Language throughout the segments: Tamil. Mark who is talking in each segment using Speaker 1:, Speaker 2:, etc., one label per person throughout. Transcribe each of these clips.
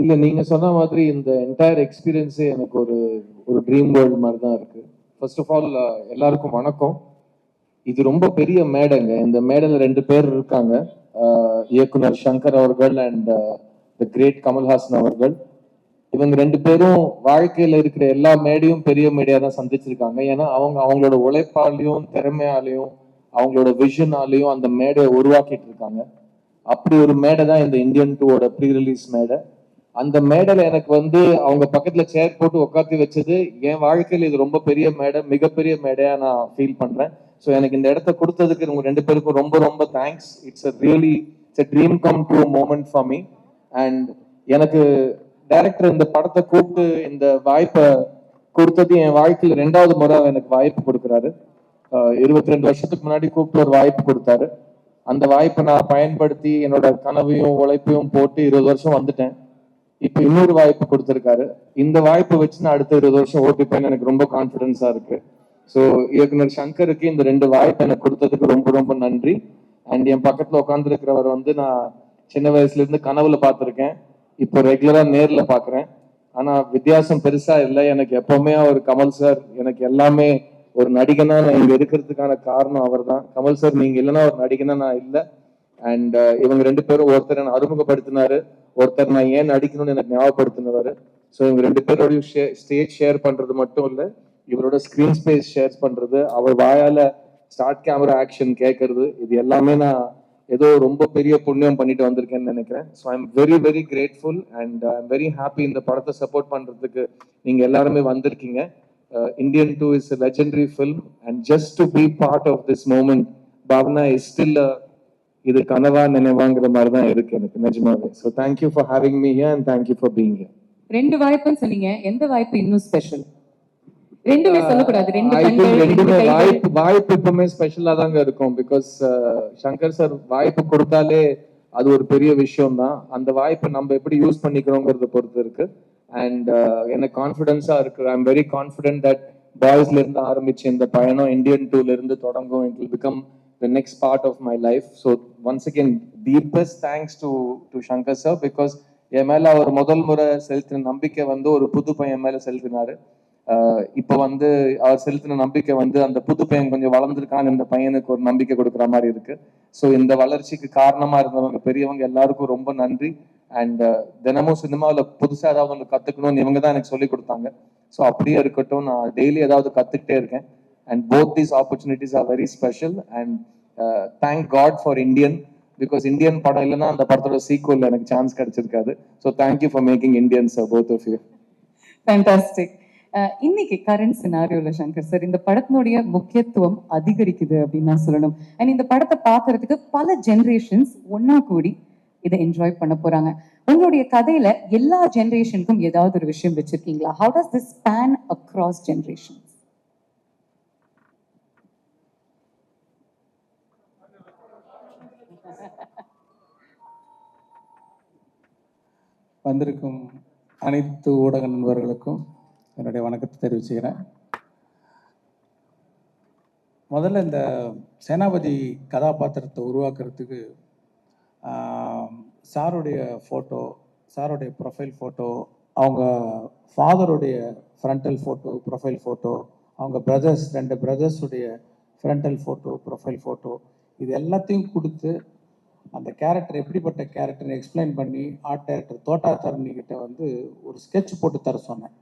Speaker 1: இல்ல நீங்க சொன்ன மாதிரி இந்த என்டையர் எக்ஸ்பீரியன்ஸே எனக்கு ஒரு ஒரு ட்ரீம் வேர்ல்ட் மாதிரி தான் இருக்கு ஃபர்ஸ்ட் ஆஃப் ஆல் எல்லாருக்கும் வணக்கம். இது ரொம்ப பெரிய மேடைங்க இந்த மேடையில் ரெண்டு பேர் இருக்காங்க. இயக்குனர் சங்கர் அவர்கள் அண்ட் த கிரேட் கமல்ஹாசன் அவர்கள். இவங்க ரெண்டு பேரும் வாழ்க்கையில இருக்கிற எல்லா மேடையும் பெரிய மேடையா தான் சந்திச்சிருக்காங்க. ஏன்னா அவங்க அவங்களோட உழைப்பாலையும் திறமையாலையும் அவங்களோட விஷனாலையும் அந்த மேடையை உருவாக்கிட்டு இருக்காங்க. அப்படி ஒரு மேடை தான் இந்த இந்தியன் டூவோட ப்ரீ ரிலீஸ் மேடை. அந்த மேடல் எனக்கு வந்து அவங்க பக்கத்துல சேர் போட்டு உட்காத்தி வச்சது. என் வாழ்க்கையில் இது ரொம்ப பெரிய மேடை மிகப்பெரிய மேடையா நான் ஃபீல் பண்றேன். ஸோ எனக்கு இந்த இடத்த கொடுத்ததுக்கு உங்க ரெண்டு பேருக்கும் ரொம்ப ரொம்ப thanks it's a really it's a dream come true moment for me and எனக்கு டைரக்டர் இந்த படத்தை கூப்பிட்டு இந்த வாய்ப்பை கொடுத்தது என் வாழ்க்கையில் ரெண்டாவது முறை எனக்கு வாய்ப்பு கொடுக்குறாரு. இருபத்தி ரெண்டு வருஷத்துக்கு முன்னாடி கூப்பிட்டு ஒரு வாய்ப்பு கொடுத்தாரு. அந்த வாய்ப்பை நான் பயன்படுத்தி என்னோட கனவையும் உழைப்பையும் போட்டு இருபது வருஷம் வந்துட்டேன். இப்ப இன்னொரு வாய்ப்பு கொடுத்திருக்காரு. இந்த வாய்ப்பு வச்சு நான் அடுத்த இருபது வருஷம் ஓட்டிப்பேன்னு எனக்கு ரொம்ப கான்பிடன்ஸா இருக்கு. ஸோ இயக்குனர் சங்கருக்கு இந்த ரெண்டு வாய்ப்பு எனக்கு கொடுத்ததுக்கு ரொம்ப ரொம்ப நன்றி. அண்ட் என் பக்கத்துல உட்காந்துருக்கிறவர் வந்து நான் சின்ன வயசுல இருந்து கனவுல பார்த்திருக்கேன். இப்போ ரெகுலரா நேர்ல பாக்குறேன் ஆனா வித்தியாசம் பெருசா இல்லை. எனக்கு எப்பவுமே அவர் கமல் சார் எனக்கு எல்லாமே ஒரு நடிகனா நான் இங்க இருக்கிறதுக்கான காரணம் அவர் தான் கமல் சார் நீங்க இல்லைன்னா ஒரு நடிகனா நான் இல்லை. அண்ட் uh, இவங்க ரெண்டு பேரும் ஒருத்தர் என்ன அறிமுகப்படுத்தினாரு ஒருத்தர் நான் ஏன் நடிக்கணும்னு எனக்கு ஞாபகப்படுத்தினாரு ஸோ இவங்க ரெண்டு பேரோடையும் ஸ்டேஜ் ஷேர் பண்றது மட்டும் இல்லை இவரோட ஸ்க்ரீன் ஸ்பேஸ் ஷேர் பண்றது அவர் வாயால ஸ்டார்ட் கேமரா ஆக்ஷன் கேட்கறது இது எல்லாமே நான் ஏதோ ரொம்ப பெரிய புண்ணியம் பண்ணிட்டு வந்திருக்கேன்னு நினைக்கிறேன். So I am very very grateful and I am very happy இந்த படத்தை சப்போர்ட் பண்றதுக்கு நீங்க எல்லாருமே வந்திருக்கீங்க. Indian two is legendary film and just to be part of this moment Bhavana is still இது கனவா நினைவாங்கிற மாதிரி தான் இருக்கு எனக்கு நிஜமாவே. So thank you for having me here and thank you for being here
Speaker 2: ரெண்டு வாய்ப்புன்னு சொன்னீங்க. எந்த வாய்ப்பு இன்னும் ஸ்பெஷல் ரெண்டுமே சொல்லக்கூடாது. ரெண்டு
Speaker 1: ரெண்டுமே வாய்ப்பு வாய்ப்பு எப்பவுமே ஸ்பெஷலா தாங்க இருக்கும். பிகாஸ் சங்கர் சார் வாய்ப்பு கொடுத்தாலே அது ஒரு பெரிய விஷயம் தான் அந்த வாய்ப்பை நம்ம எப்படி யூஸ் பண்ணிக்கிறோங்கிறத பொறுத்து இருக்கு. அண்ட் எனக்கு கான்ஃபிடென்ஸா இருக்கு. I am very confident that பாய்ஸ்ல இருந்து ஆரம்பிச்ச இந்த பயணம் இந்தியன் டூல இருந்து தொடங்கும். It will become the next part of my life so once again deepest thanks to to Shankar sir because என் மேலே அவர் முதல் முறை செலுத்தின நம்பிக்கை வந்து ஒரு புது பையன் மேலே செலுத்தினார். இப்போ வந்து அவர் செலுத்தின நம்பிக்கை வந்து அந்த புது பையன் கொஞ்சம் வளர்ந்துருக்கான்னு இந்த பையனுக்கு ஒரு நம்பிக்கை கொடுக்குற மாதிரி இருக்கு. ஸோ இந்த வளர்ச்சிக்கு காரணமாக இருந்தவங்க பெரியவங்க எல்லாருக்கும் ரொம்ப நன்றி. அண்ட் தினமும் சினிமாவில் புதுசாக ஏதாவது ஒன்று கற்றுக்கணும்னு இவங்க தான் எனக்கு சொல்லி கொடுத்தாங்க. ஸோ அப்படியே இருக்கட்டும். நான் டெய்லி ஏதாவது கற்றுக்கிட்டே இருக்கேன். And both these opportunities are very special and thank god for Indian because Indian படம் இல்லைன்னா அந்த படத்தோட சீக்குவல் எனக்கு chance கிடைச்சிருக்காது. So thank you for making Indians both of you
Speaker 2: fantastic இன்னைக்கு கரண்ட் சினாரியோல சங்கர் சார் இந்த படத்தினுடைய முக்கியத்துவம் அதிகரிக்குது அப்படின்னு நான் சொல்லணும். அண்ட் இந்த படத்தை பார்க்கறதுக்கு பல ஜெனரேஷன்ஸ் ஒன்னா கூடி இதை என்ஜாய் பண்ண போறாங்க. உங்களுடைய கதையில எல்லா ஜெனரேஷனுக்கும் ஏதாவது ஒரு விஷயம் வச்சிருக்கீங்களா? How does this span across generations
Speaker 3: வந்திருக்கும் அனைத்து ஊடக நண்பர்களுக்கும் என்னுடைய வணக்கத்தை தெரிவிச்சுக்கிறேன். முதல்ல இந்த சேனாபதி கதாபாத்திரத்தை உருவாக்குறதுக்கு சாருடைய ஃபோட்டோ சாருடைய ப்ரொஃபைல் ஃபோட்டோ அவங்க ஃபாதருடைய ஃப்ரண்டல் ஃபோட்டோ ப்ரொஃபைல் ஃபோட்டோ அவங்க பிரதர்ஸ் ரெண்டு பிரதர்ஸுடைய ஃப்ரண்டல் ஃபோட்டோ ப்ரொஃபைல் ஃபோட்டோ இது எல்லாத்தையும் கொடுத்து அந்த கேரக்டர் எப்படிப்பட்ட கேரக்டர்னு எக்ஸ்பிளைன் பண்ணி ஆர்ட் டைரக்டர் தோட்டா தரணிக்கிட்ட வந்து ஒரு ஸ்கெட்ச் போட்டு தர சொன்னேன்.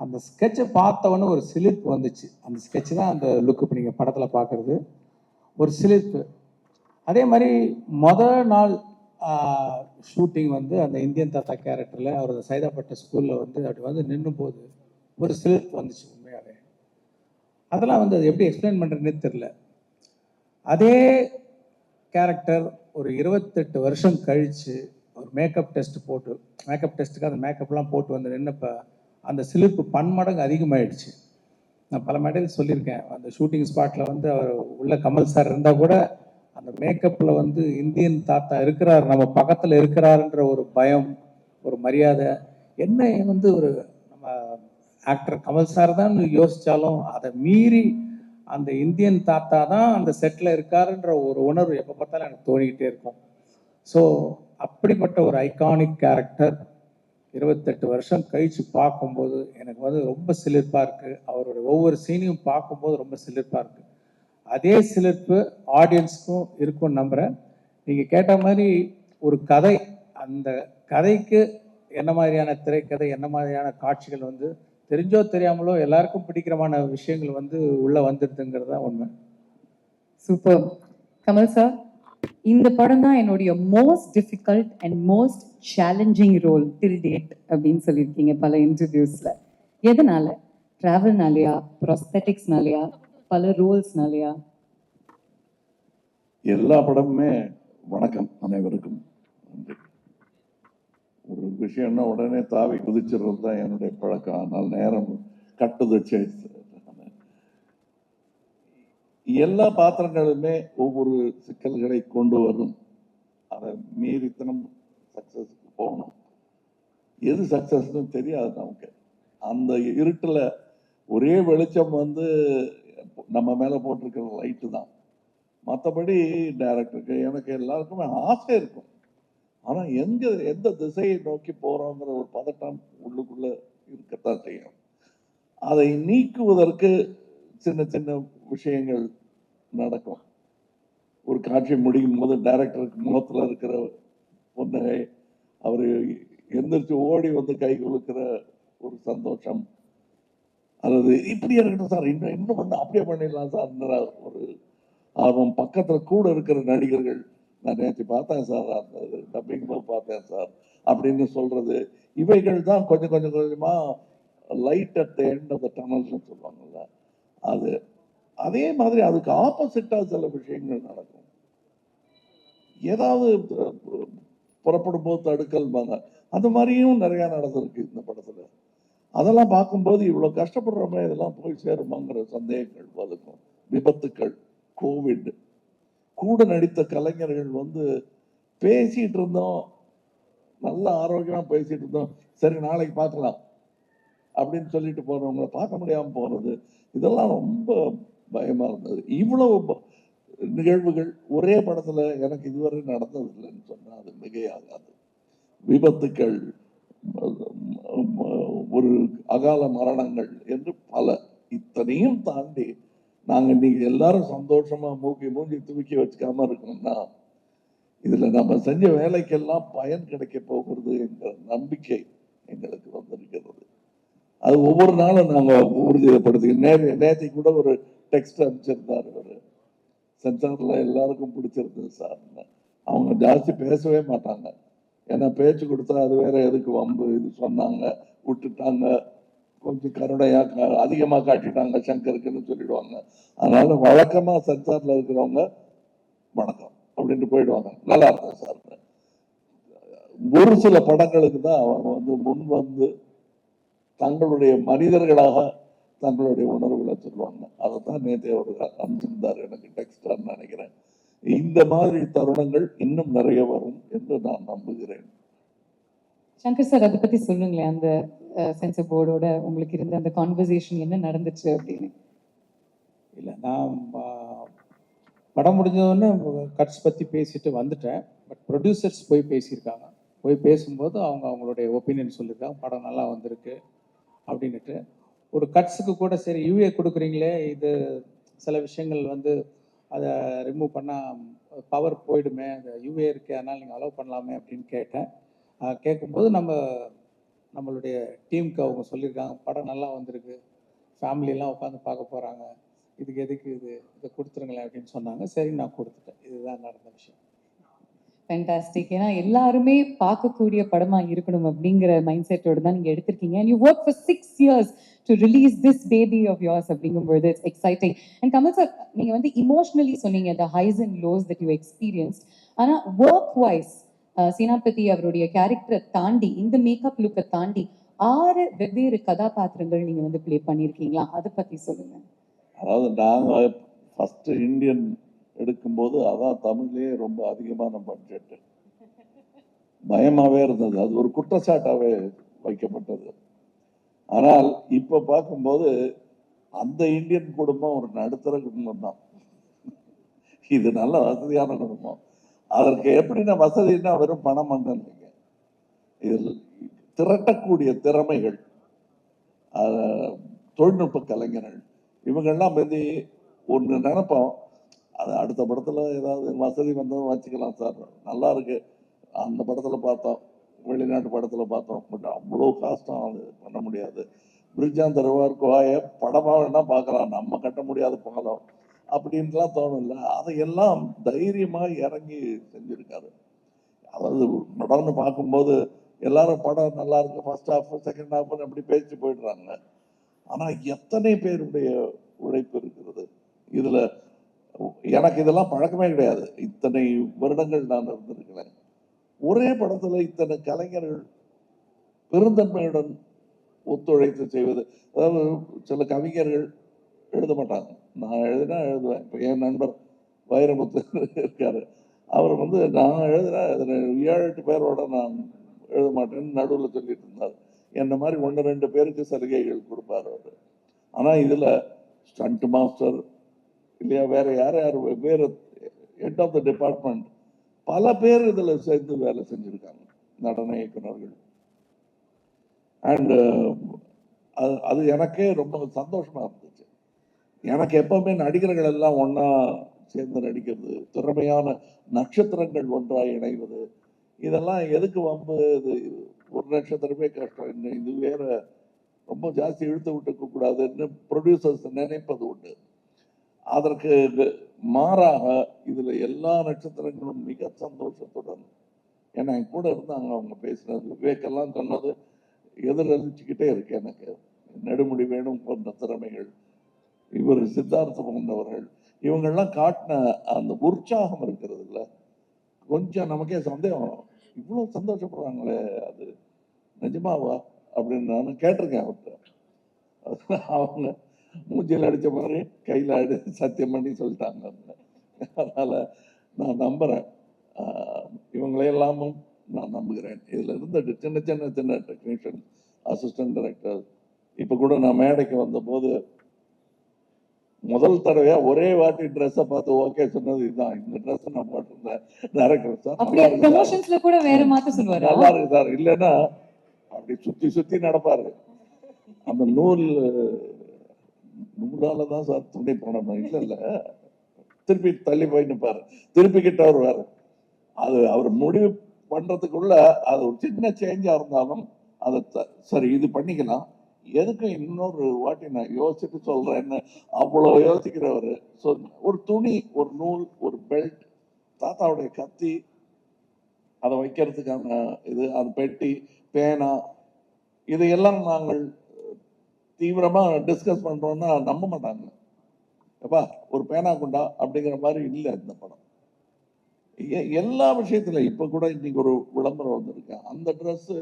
Speaker 3: அந்த ஸ்கெட்சை பார்த்தவொடனே ஒரு சிலிர்ப்பு வந்துச்சு. அந்த ஸ்கெட்ச் தான் அந்த லுக் இப்போ நீங்கள் படத்தில் பார்க்குறது. ஒரு சிலிர்ப்பு. அதே மாதிரி மொதல் நாள் ஷூட்டிங் வந்து அந்த இந்தியன் தாத்தா கேரக்டரில் அவர் சைதாப்பட்ட ஸ்கூலில் வந்து அப்படி வந்து நின்னும் போது ஒரு சிலிர்ப்பு வந்துச்சு உண்மையாகவே அதெல்லாம் வந்து அது எப்படி எக்ஸ்பிளைன் பண்ணுறதுனே தெரில அதே கேரக்டர் ஒரு இருபத்தெட்டு வருஷம் கழித்து ஒரு மேக்கப் டெஸ்ட் போட்டு மேக்கப் டெஸ்ட்டுக்கு அந்த மேக்கப்லாம் போட்டு வந்து நின்னப்போ அந்த சிலிர்ப்பு பன்மடங்கு அதிகமாகிடுச்சு நான் பல மேடையில் சொல்லியிருக்கேன். அந்த ஷூட்டிங் ஸ்பாட்டில் வந்து அவர் உள்ள கமல் சார் இருந்தால் கூட அந்த மேக்கப்பில் வந்து இந்தியன் தாத்தா இருக்கிறார் நம்ம பக்கத்தில் இருக்கிறாருன்ற ஒரு பயம் ஒரு மரியாதை என்ன வந்து ஒரு நம்ம ஆக்டர் கமல் சார் தான் யோசித்தாலும் அதை மீறி அந்த இந்தியன் தாத்தா தான் அந்த செட்டில் இருக்காருன்ற ஒரு உணர்வு எப்போ பார்த்தாலும் எனக்கு தோணிக்கிட்டே இருக்கும். ஸோ அப்படிப்பட்ட ஒரு ஐகானிக் கேரக்டர் இருபத்தெட்டு வருஷம் கழிச்சு பார்க்கும்போது எனக்கு வந்து ரொம்ப சிலிர்ப்பாக இருக்குது அவருடைய ஒவ்வொரு சீனையும் பார்க்கும்போது ரொம்ப சிலிர்ப்பாக இருக்குது அதே சிலிர்ப்பு ஆடியன்ஸ்க்கும் இருக்கும் நம்புகிறேன் நீங்கள் கேட்ட மாதிரி ஒரு கதை அந்த கதைக்கு என்ன மாதிரியான திரைக்கதை என்ன மாதிரியான காட்சிகள் வந்து தெரிஞ்சோ தெரியாமலோ எல்லாருக்கும் பிடிக்கிறமான விஷயங்கள் வந்து உள்ளே வந்துடுதுங்கிறது தான் உண்மை.
Speaker 2: சூப்பர் கமல் சார் இந்த படம் தான் என்னுடைய most difficult and most challenging role till date அப்படின்னு சொல்லியிருக்கீங்க பல இன்டர்வியூஸ்ல எதனால? டிராவல்னாலயா ப்ராஸ்தட்டிக்ஸ்னாலயா பல ரோல்ஸ்னாலயா
Speaker 4: எல்லா படமுமே வணக்கம் அனைவருக்கும். நன்றி ஒரு விஷயம்னா உடனே தாவி குதிச்சிடுறது தான் என்னுடைய பழக்கம். ஆனால் நேரம் கட்டுதச்சு எல்லா பாத்திரங்களுமே ஒவ்வொரு சிக்கல்களை கொண்டு வரும். அதை மீறித்தனம் சக்சஸ்க்கு போகணும். எது சக்சஸ்னு தெரியாது நமக்கு. அந்த இருட்டில் ஒரே வெளிச்சம் வந்து நம்ம மேலே போட்டிருக்கிற லைட்டு தான். மற்றபடி டைரக்டருக்கு எனக்கு எல்லாருக்குமே ஆசை இருக்கும். ஆனால் எங்க எந்த திசையை நோக்கி போகிறோங்கிற ஒரு பதட்டம் உள்ளுக்குள்ளே இருக்கத்தான் செய்யும். அதை நீக்குவதற்கு சின்ன சின்ன விஷயங்கள் நடக்கும். ஒரு காட்சி முடியும் போது டைரக்டருக்கு முகத்தில் இருக்கிற புன்னகை அவர் எந்திரிச்சு ஓடி வந்து கை கொடுக்கிற ஒரு சந்தோஷம். அல்லது இப்படி இருக்கட்டும் சார் இன்னும் இன்னும் பண்ண அப்படியே பண்ணிடலாம் சார் ஒரு ஆர்வம். பக்கத்தில் கூட இருக்கிற நடிகர்கள் நான் நேற்று பார்த்தேன் சார் அந்த டப்பிங் போது பார்த்தேன் சார் அப்படின்னு சொல்றது. இவைகள் தான் கொஞ்சம் கொஞ்சம் கொஞ்சமா light at the end of the டனல்னு சொல்லுவாங்கல்ல. அது அதே மாதிரி அதுக்கு ஆப்போசிட்டாக சில விஷயங்கள் நடக்கும். ஏதாவது புறப்படும் போது தடுக்கல்பாங்க அந்த மாதிரியும் நிறைய நடந்திருக்கு இந்த படத்துல. அதெல்லாம் பார்க்கும்போது இவ்வளவு கஷ்டப்படுறோமே இதெல்லாம் போய் சேருமாங்கிற சந்தேகங்கள் வலுக்கும். விபத்துக்கள் கோவிட் கூட நடித்த கலைஞர்கள் வந்து பேசிகிட்டு இருந்தோம். நல்ல ஆரோக்கியமாக பேசிகிட்டு இருந்தோம். சரி நாளைக்கு பார்க்கலாம் அப்படின்னு சொல்லிட்டு போகிறவங்கள பார்க்க முடியாமல் போகிறது இதெல்லாம் ரொம்ப பயமாக இருந்தது. இவ்வளவு ப- நிகழ்வுகள் ஒரே படத்தில் எனக்கு இதுவரை நடந்ததில்லைன்னு சொன்னால் அது மிகையாகாது. விபத்துக்கள் ஒரு அகால மரணங்கள் என்று பல இத்தனையும் தாண்டி நாங்கள் இன்றைக்கி எல்லாரும் சந்தோஷமாக மூக்கி மூஞ்சி தூக்கி வச்சுக்காமல் இருக்கணும்னா இதில் நம்ம செஞ்ச வேலைக்கெல்லாம் பயன் கிடைக்க போகிறது என்ற நம்பிக்கை எங்களுக்கு வந்திருக்கிறது. அது ஒவ்வொரு நாளும் நாங்கள் உறுதிப்படுத்தி நே நேற்று கூட ஒரு டெக்ஸ்ட் அனுப்பிச்சிருந்தார் ஒரு சென்சாரில் எல்லாருக்கும் பிடிச்சிருந்தது சார்னு அவங்க ஜாஸ்தி பேசவே மாட்டாங்க. ஏன்னா பேச்சு கொடுத்தா அது வேற எதுக்கு வம்பு இது சொன்னாங்க விட்டுட்டாங்க. கொஞ்சம் கருணையாக கா- அதிகமா காட்டிட்டாங்க சங்கருக்குன்னு சொல்லிடுவாங்க. அதனால வழக்கமா சென்சார்ல இருக்கிறவங்க வணக்கம் அப்படின்ட்டு போயிடுவாங்க. நல்லா இருக்கும் சார். ஒரு சில படங்களுக்கு தான் அவங்க வந்து முன் வந்து தங்களுடைய மனிதர்களாக தங்களுடைய உணர்வுகளை சொல்லுவாங்க. அதை தான் நேற்று அவர் அனுப்பிச்சிருந்தார் எனக்கு டெக்ஸ்டான்னு நினைக்கிறேன். இந்த மாதிரி தருணங்கள் இன்னும் நிறைய வரும் என்று நான் நம்புகிறேன்.
Speaker 2: சங்கர் சார் அதை பத்தி சொல்லுங்களேன். அந்த சென்சர் போர்டோட உங்களுக்கு இருந்த அந்த கான்வர்சேஷன் என்ன நடந்துச்சு அப்படின்னு.
Speaker 3: இல்லை நான் படம் முடிஞ்சதோடனே கட்ஸ் பற்றி பேசிட்டு வந்துட்டேன். பட் ப்ரொடியூசர்ஸ் போய் பேசியிருக்காங்க. போய் பேசும்போது அவங்க அவங்களுடைய ஒப்பீனியன் சொல்லியிருக்காங்க. படம் நல்லா வந்திருக்கு அப்படின்னுட்டு. ஒரு கட்ஸுக்கு கூட சரி யூஏ கொடுக்குறீங்களே இது சில விஷயங்கள் வந்து அதை ரிமூவ் பண்ணால் பவர் போயிடுமே அந்த யூஏ இருக்கு அதனால் நீங்கள் அலோவ் பண்ணலாமே அப்படின்னு கேட்டேன். கேட்கும்போது நம்ம நம்மளுடைய டீமுக்கு அவங்க சொல்லியிருக்காங்க படம் நல்லா வந்திருக்கு ஃபேமிலியெல்லாம் உட்காந்து பார்க்க போகிறாங்க இதுக்கு எதுக்கு இது இதை கொடுத்துருங்களேன் அப்படின்னு சொன்னாங்க. சரி நான் கொடுத்துட்டேன். இதுதான் நடந்த விஷயம்.
Speaker 2: ஃபேண்டாஸ்டிக் ஏன்னா எல்லாருமே பார்க்கக்கூடிய படமாக இருக்கணும் அப்படிங்கிற மைண்ட் செட்டோடு தான் நீங்கள் எடுத்திருக்கீங்க. And you work for six years to release this baby of yours அப்படிங்கும்போது it's exciting and Kamal sir நீங்கள் வந்து இமோஷனலி சொன்னீங்க the highs and lows that you experience ஆனால் ஒர்க் வைஸ் சீனாபதி அவருடைய கேரக்டரை தாண்டி இந்த மேக்கப் லுக்கை தாண்டி ஆறு வெவ்வேறு கதாபாத்திரங்கள் நீங்க வந்து ப்ளே பண்ணியிருக்கீங்களா அதை பத்தி சொல்லுங்க.
Speaker 4: அதாவது நாங்கள் ஃபஸ்ட்டு இந்தியன் எடுக்கும்போது அதான் தமிழ்லேயே ரொம்ப அதிகமான பட்ஜெட்டு பயமாகவே இருந்தது. அது ஒரு குற்றச்சாட்டாகவே வைக்கப்பட்டது. ஆனால் இப்போ பார்க்கும்போது அந்த இந்தியன் குடும்பம் ஒரு நடுத்தர குடும்பம் தான் இது நல்ல வசதியான குடும்பம். அதற்கு எப்படின்னா வசதின்னா வெறும் பணம் மட்டும் இல்லைங்க இதில் திரட்டக்கூடிய திறமைகள் தொழில்நுட்ப கலைஞர்கள் இவங்கெல்லாம் பற்றி ஒன்று நினைப்போம். அது அடுத்த படத்தில் ஏதாவது வசதி வந்ததும் வச்சுக்கலாம் சார். நல்லா இருக்கு. அந்த படத்தில் பார்த்தோம். வெளிநாட்டு படத்தில் பார்த்தோம். பட் அவ்வளோ கஷ்டம் அது பண்ண முடியாது. பிரிட்ஜான் தருவார் படமாக வேணால் பார்க்கலாம். நம்ம கட்ட முடியாத பாலம். அப்படின்லாம் தோணும்ல. அதையெல்லாம் தைரியமாக இறங்கி செஞ்சுருக்காரு. அதாவது படம்னு பார்க்கும்போது எல்லாரும் படம் நல்லா இருக்கு ஃபர்ஸ்ட் ஹாஃப் செகண்ட் ஹாஃப்னு அப்படி பேசிட்டு போயிடுறாங்க. ஆனால் எத்தனை பேருடைய உழைப்பு இருக்கிறது? இதில் எனக்கு இதெல்லாம் பழக்கமே கிடையாது. இத்தனை வருடங்கள் நான் இருந்திருக்கிறேன். ஒரே படத்தில் இத்தனை கலைஞர்கள் பெருந்தன்மையுடன் ஒத்துழைத்து செய்வது. அதாவது சில கவிஞர்கள் எழுத மாட்டாங்க. நான் எழுதினா எழுதுவேன். இப்போ என் நண்பர் வைரமுத்து இருக்காரு. அவர் வந்து நான் எழுதினா ஏழு எட்டு பேரோட நான் எழுத மாட்டேன்னு நடுவில் சொல்லிட்டு இருந்தார். என்ன மாதிரி ஒன்று ரெண்டு பேருக்கு சலுகைகள் கொடுப்பார் அவர். ஆனால் இதில் ஸ்டண்ட் மாஸ்டர் இல்லையா வேற யார் யார் வெவ்வேறு ஹெட் ஆஃப் த டிபார்ட்மெண்ட் பல பேர் இதில் சேர்ந்து வேலை செஞ்சுருக்காங்க நடன இயக்குநர்கள். அண்டு அது அது எனக்கே ரொம்ப சந்தோஷமா இருந்தது. எனக்கு எப்பவுமே நடிகர்கள் எல்லாம் ஒன்றா சேர்ந்து நடிக்கிறது திறமையான நட்சத்திரங்கள் ஒன்றாக இணைவது. இதெல்லாம் எதுக்கு வம்பு? இது ஒரு நட்சத்திரமே கஷ்டம். இன்னும் இது வேற? ரொம்ப ஜாஸ்தி இழுத்து விட்டுக்க கூடாதுன்னு ப்ரொடியூசர்ஸ் நினைப்பது உண்டு. அதற்கு மாறாக இதில் எல்லா நட்சத்திரங்களும் மிக சந்தோஷத்துடன் ஏன்னா என் கூட இருந்தாங்க அவங்க பேசுனது விவேக்கெல்லாம் சொன்னது எதிரொலிச்சுக்கிட்டே இருக்கு எனக்கு. நெடுமுடி வேணும் போன்ற திறமைகள். இவர் சித்தார்த்த போன்றவர்கள் இவங்கெல்லாம் காட்டின அந்த உற்சாகம் இருக்கிறது இல்லை கொஞ்சம் நமக்கே சந்தேகம் இவ்வளோ சந்தோஷப்படுறாங்களே அது நிஜமாவா அப்படின்னு நான் கேட்டிருக்கேன் அவர்கிட்ட. அவங்க மூஞ்சியில் அடித்த மாதிரி கையில் அடி சத்தியம் பண்ணி சொல்லிட்டாங்க அதனால் நான் நம்புகிறேன் இவங்களையெல்லாமும் நான் நம்புகிறேன். இதில் இருந்த சின்ன சின்ன சின்ன டெக்னீஷியன் அசிஸ்டன்ட் டைரக்டர் இப்போ கூட நான் மேடைக்கு வந்தபோது முதல் தடவையா ஒரே வாட்டி ட்ரெஸ்ஸை பார்த்து ஓகே சொன்னது இதுதான் இந்த ட்ரெஸ் நான் போட்டிருந்தேன். Director sir.
Speaker 2: கூட வேற மாத்த சொல்லுவாரா?
Speaker 4: நல்லா இருக்கு சார். இல்லைன்னா அப்படி சுத்தி சுத்தி நடப்பாரு. அந்த நூல் நூலால தான் சார் துணி போடணும். இல்ல இல்ல. திருப்பி தள்ளி போய் நிப்பாரு. திருப்பி கிட்ட வருவாரு. அது அவர் முடிவு பண்றதுக்குள்ள அது ஒரு சின்ன சேஞ்சா இருந்தாலும் அதை சரி இது பண்ணிக்கலாம். எதுக்கு இன்னொரு வாட்டி நான் யோசிச்சுட்டு சொல்றேன்னு அவ்வளவு யோசிக்கிறவர். ஸோ ஒரு துணி ஒரு நூல் ஒரு பெல்ட் தாத்தாவுடைய கத்தி அதை வைக்கிறதுக்கான இது அது பெட்டி பேனா இதையெல்லாம் நாங்கள் தீவிரமா டிஸ்கஸ் பண்ணுறோன்னா நம்ப மாட்டாங்க. எப்பா ஒரு பேனா குண்டா அப்படிங்கிற மாதிரி இல்லை இந்த படம். எல்லா விஷயத்துல இப்போ கூட இன்னைக்கு ஒரு விளம்பரம் வந்திருக்கு. அந்த ட்ரெஸ்ஸு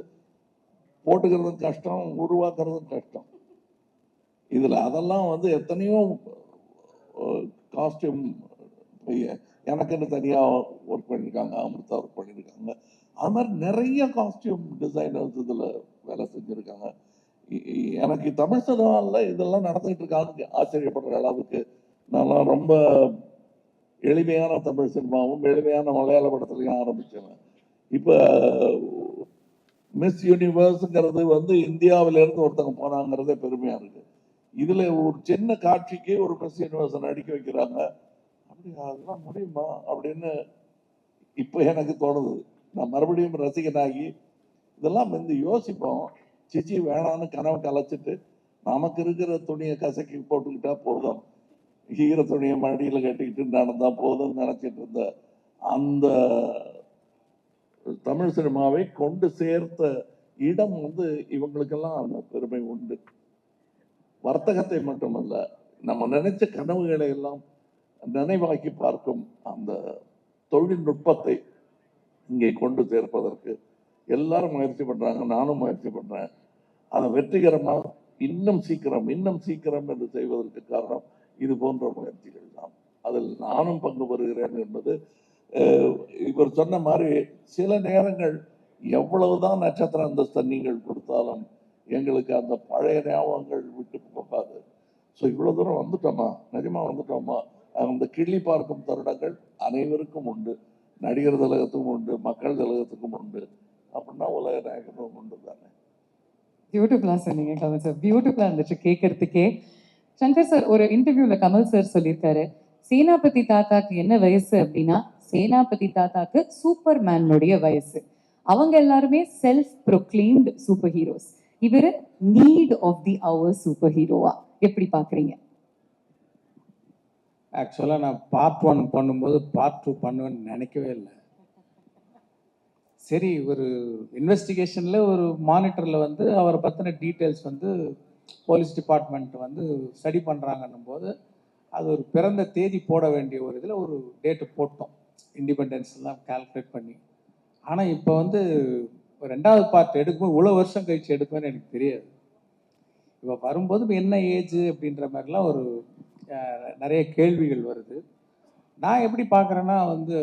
Speaker 4: போட்டுக்கிறதும் கஷ்டம் உருவாக்குறதும் கஷ்டம். இதில் அதெல்லாம் வந்து எத்தனையோ காஸ்டியூம் எனக்குன்னு தனியாக ஒர்க் பண்ணியிருக்காங்க அமிர்தா ஒர்க் பண்ணியிருக்காங்க அது மாதிரி நிறைய காஸ்டியூம் டிசைனர்ஸ் இதில் வேலை செஞ்சுருக்காங்க. எனக்கு தமிழ் சினிமாவில் இதெல்லாம் நடந்துகிட்டு இருக்கான்னு ஆச்சரியப்படுற அளவுக்கு நான்லாம் ரொம்ப எளிமையான தமிழ் சினிமாவும் எளிமையான மலையாள படத்துலையும் ஆரம்பித்தேன் இப்போ மிஸ் யூனிவர்ஸுங்கிறது வந்து இந்தியாவிலேருந்து ஒருத்தங்க போனாங்கிறதே பெருமையாக இருக்குது இதில் ஒரு சின்ன காட்சிக்கு ஒரு மிஸ் யூனிவர்ஸ் நடிக்க வைக்கிறாங்க. அப்படி அதெல்லாம் முடியுமா? அப்படின்னு இப்போ எனக்கு தோணுது. நான் மறுபடியும் ரசிகனாகி இதெல்லாம் வந்து யோசிப்போம். சிச்சி வேணான்னு கனவு கலைச்சிட்டு நமக்கு இருக்கிற துணியை கசக்கி போட்டுக்கிட்டா போதும். ஈர துணியை மடியில் கட்டிக்கிட்டு நடந்தால் போதும்னு நினச்சிட்டு இருந்த அந்த தமிழ் சினிமாவை கொண்டு சேர்த்த இடம் வந்து இவங்களுக்கெல்லாம் அந்த பெருமை உண்டு. வர்த்தகத்தை மட்டுமல்ல நம்ம நினைச்ச கனவுகளை எல்லாம் நினைவாக்கி பார்க்கும் அந்த தொழில்நுட்பத்தை இங்கே கொண்டு சேர்ப்பதற்கு எல்லாரும் முயற்சி பண்ணுறாங்க நானும் முயற்சி பண்ணுறேன் அதை வெற்றிகரமாக இன்னும் சீக்கிரம் இன்னும் சீக்கிரம் என்று செய்வதற்கு காரணம் இது போன்ற முயற்சிகள் தான். அதில் நானும் பங்கு பெறுகிறேன் என்பது இவர் சொன்ன மாதிரி சில நேரங்கள் எவ்வளவுதான் நட்சத்திர அந்தஸ்தை நீங்கள் கொடுத்தாலும் எங்களுக்கு அந்த பழைய ஞாபகங்கள் விட்டு போகாது. ஸோ இவ்வளோ தூரம் வந்துட்டோமா? நிஜமா வந்துட்டோமா? அந்த கிள்ளி பார்க்கும் தருணங்கள் அனைவருக்கும் உண்டு. நடிகர் திலகத்துக்கும் உண்டு மக்கள் திலகத்துக்கும் உண்டு. அப்படின்னா உலக நாயகனும் உண்டு தானே
Speaker 2: பியூட்டிஃபுல்லாக சொன்னீங்க கமல் சார் பியூட்டிஃபுல்லாக இருந்துச்சு கேட்கறதுக்கே சங்கர் சார் ஒரு இன்டர்வியூவில் கமல் சார் சொல்லியிருக்காரு. சேனாபதி தாத்தாக்கு என்ன வயசு அப்படின்னா சேனாபதி தாத்தாக்கு சூப்பர் மேனுடைய வயசு. அவங்க எல்லாருமே செல்ஃப் ப்ரொக்ளைம்டு சூப்பர் ஹீரோஸ் இவர் need of the hour super ஹீரோவா எப்படி பாக்குறீங்க?
Speaker 3: ஆக்சுவலாக நான் பார்ட் ஒன் பண்ணும்போது பார்ட் டூ பண்ணுவேன்னு நினைக்கவே இல்லை. சரி ஒரு இன்வெஸ்டிகேஷனில் ஒரு மானிட்டரில் வந்து அவரை பற்றின டீட்டெயில்ஸ் வந்து போலீஸ் டிபார்ட்மெண்ட் வந்து ஸ்டடி பண்ணுறாங்கன்னும் போது அது ஒரு பிறந்த தேதி போட வேண்டிய ஒரு இதில் ஒரு டேட்டு போட்டோம். இண்டிபெண்டன்ஸ் எல்லாம் கால்குலேட் பண்ணி. ஆனால் இப்போ வந்து ரெண்டாவது பார்ட் எடுக்கும்போது இவ்வளோ வருஷம் கழிச்சு எடுப்பேன்னு எனக்கு தெரியாது. இப்போ வரும்போது இப்போ என்ன ஏஜ் அப்படின்ற மாதிரிலாம் ஒரு நிறைய கேள்விகள் வருது. நான் எப்படி பார்க்குறேன்னா வந்து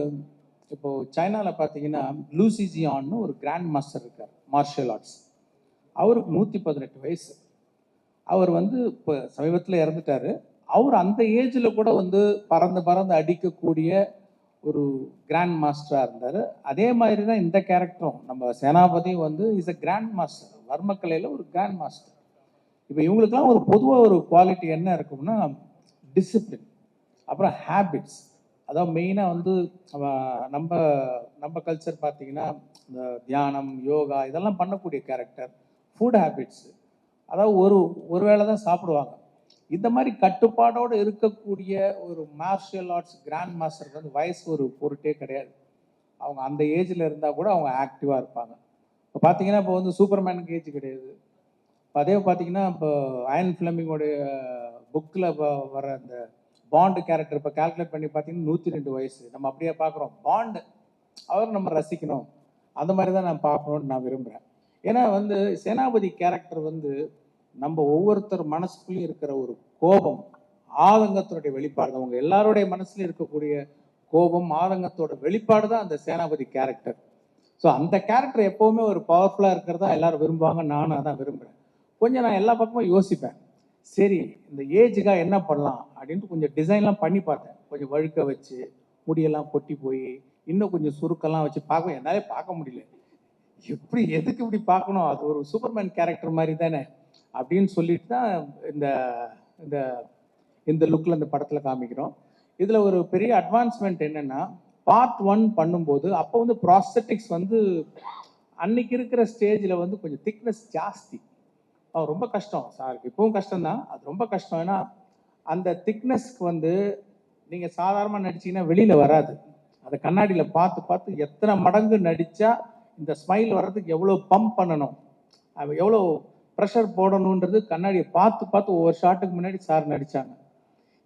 Speaker 3: இப்போது சைனாவில் பார்த்தீங்கன்னா லூசிஜியான்னு ஒரு கிராண்ட் மாஸ்டர் இருக்கார் மார்ஷியல் ஆர்ட்ஸ் அவருக்கு நூற்றி பதினெட்டு வயசு. அவர் வந்து இப்போ சமீபத்தில் இறந்துட்டாரு. அவர் அந்த ஏஜில் கூட வந்து பறந்து பறந்து அடிக்கக்கூடிய ஒரு கிராண்ட் மாஸ்டராக இருந்தார். அதே மாதிரி தான் இந்த கேரக்டரும் நம்ம சேனாபதி வந்து இஸ் அ கிராண்ட் மாஸ்டர் வர்மக்கலையில் ஒரு கிராண்ட் மாஸ்டர் இப்போ இவங்களுக்குலாம் ஒரு பொதுவாக ஒரு குவாலிட்டி என்ன இருக்கும்னா டிசிப்ளின் அப்புறம் ஹேபிட்ஸ் அதாவது மெயினாக வந்து நம்ம நம்ம கல்ச்சர் பார்த்தீங்கன்னா இந்த தியானம் யோகா இதெல்லாம் பண்ணக்கூடிய கேரக்டர் ஃபுட் ஹேபிட்ஸு அதாவது ஒரு ஒரு வேளை தான் சாப்பிடுவாங்க. இந்த மாதிரி கட்டுப்பாடோடு இருக்கக்கூடிய ஒரு மார்ஷியல் ஆர்ட்ஸ் கிராண்ட் மாஸ்டருக்கு வந்து வயசு ஒரு பொருட்டே கிடையாது. அவங்க அந்த ஏஜில் இருந்தால் கூட அவங்க ஆக்டிவாக இருப்பாங்க. இப்போ பார்த்தீங்கன்னா இப்போ வந்து சூப்பர்மேனுக்கு ஏஜ் கிடையாது. இப்போ அதே பார்த்தீங்கன்னா இப்போ அயன் ஃபிளமிங்கோடைய புக்கில் வர அந்த பாண்டு கேரக்டர் இப்போ கால்குலேட் பண்ணி பார்த்தீங்கன்னா நூற்றி ரெண்டு வயசு. நம்ம அப்படியே பார்க்குறோம் பாண்டு அவர் நம்ம ரசிக்கணும். அந்த மாதிரி தான் நான் பார்க்கணும்னு நான் விரும்புகிறேன் ஏன்னா வந்து சேனாபதி கேரக்டர் வந்து நம்ம ஒவ்வொருத்தர் மனசுக்குள்ளேயும் இருக்கிற ஒரு கோபம் ஆதங்கத்தினுடைய வெளிப்பாடு அவங்க எல்லாருடைய மனசுலயும் இருக்கக்கூடிய கோபம் ஆதங்கத்தோட வெளிப்பாடு தான் அந்த சேனாபதி கேரக்டர் ஸோ அந்த கேரக்டர் எப்போவுமே ஒரு பவர்ஃபுல்லாக இருக்கிறதா எல்லாரும் விரும்புவாங்க. நானும் அதான் விரும்புகிறேன் கொஞ்சம் நான் எல்லா பக்கமும் யோசிப்பேன். சரி இந்த ஏஜுக்காக என்ன பண்ணலாம் அப்படின்ட்டு கொஞ்சம் டிசைன்லாம் பண்ணி பார்த்தேன். கொஞ்சம் வழுக்க வச்சு முடியெல்லாம் கொட்டி போய் இன்னும் கொஞ்சம் சுருக்கெல்லாம் வச்சு பார்க்க என்னாலே பார்க்க முடியல. எப்படி எதுக்கு இப்படி பார்க்கணும்? அது ஒரு சூப்பர்மேன் கேரக்டர் மாதிரி தானே. அப்படின்னு சொல்லிட்டு தான் இந்த இந்த இந்த லுக்கில் இந்த படத்தில் காமிக்கிறோம். இதில் ஒரு பெரிய அட்வான்ஸ்மெண்ட் என்னென்னா பார்ட் ஒன் பண்ணும்போது அப்போ வந்து ப்ராஸ்தட்டிக்ஸ் வந்து அன்னைக்கு இருக்கிற ஸ்டேஜில் வந்து கொஞ்சம் திக்னஸ் ஜாஸ்தி. ரொம்ப கஷ்டம். சார் இப்பவும் கஷ்டம்தான். அது ரொம்ப கஷ்டம். ஏன்னா அந்த திக்னஸ்க்கு வந்து நீங்கள் சாதாரணமாக நடிச்சீங்கன்னா வெளியில் வராது. அதை கண்ணாடியில் பார்த்து பார்த்து எத்தனை மடங்கு நடித்தா இந்த ஸ்மைல் வர்றதுக்கு எவ்வளோ பம்ப் பண்ணணும்? எவ்வளோ ப்ரெஷர் போடணுன்றது கண்ணாடியை பார்த்து பார்த்து ஒவ்வொரு ஷாட்டுக்கு முன்னாடி சார் நடித்தாங்க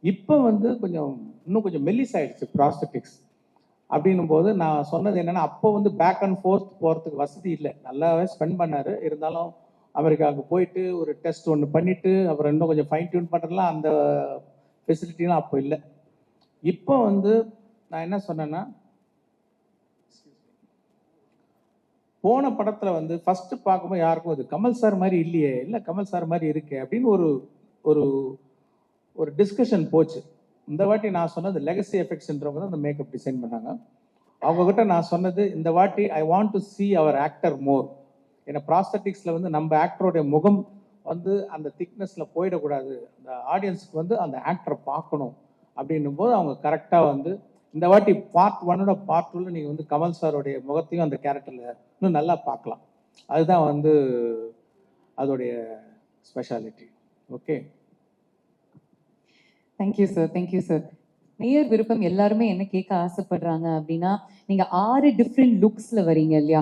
Speaker 3: இப்போ வந்து கொஞ்சம் இன்னும் கொஞ்சம் மெல்லிஸ் ஆயிடுச்சு ப்ராஸ்தட்டிக்ஸ் அப்படின்னும் போது நான் சொன்னது என்னென்னா அப்போ வந்து பேக் அண்ட் ஃபோர்த் போகிறதுக்கு வசதி இல்லை. நல்லாவே ஸ்பெண்ட் பண்ணார். இருந்தாலும் அமெரிக்காவுக்கு போயிட்டு ஒரு டெஸ்ட் ஒன்று பண்ணிவிட்டு அப்புறம் இன்னும் கொஞ்சம் ஃபைன் டியூன் பண்ணுறதுலாம் அந்த ஃபெசிலிட்டிலாம் அப்போ இல்லை. இப்போ வந்து நான் என்ன சொன்னேன்னா போன படத்தில் வந்து ஃபஸ்ட்டு பார்க்கும்போது யாருக்கும் அது கமல் சார் மாதிரி இல்லையே. இல்லை கமல் சார் மாதிரி இருக்கே அப்படின்னு ஒரு ஒரு ஒரு டிஸ்கஷன் போச்சு. இந்த வாட்டி நான் சொன்னது லெகசி எஃபெக்ட்ஸ்ன்றவங்க தான் அந்த மேக்கப் டிசைன் பண்ணாங்க. அவங்கக்கிட்ட நான் சொன்னது இந்த வாட்டி I want to see our actor more ஏன்னா ப்ராஸ்தட்டிக்ஸில் வந்து நம்ம ஆக்டருடைய முகம் வந்து அந்த திக்னஸில் போயிடக்கூடாது. அந்த ஆடியன்ஸுக்கு வந்து அந்த ஆக்டரை பார்க்கணும். அப்படின்னும் போது அவங்க கரெக்டாக வந்து இந்த வாட்டி பார்ட் ஒன்னோட பார்ட் டூவில் நீங்கள் வந்து கமல் சாரோடைய முகத்தையும் அந்த கேரக்டரில் இன்னும் நல்லா பார்க்கலாம். அதுதான் வந்து அதோடைய speciality okay
Speaker 2: thank you sir thank you sir நேயர் விருப்பம் எல்லாருமே என்ன கேட்க ஆசைப்படுறாங்க அப்படின்னா நீங்க ஆறு டிஃப்ரெண்ட் லுக்ஸ்ல வரீங்க இல்லையா?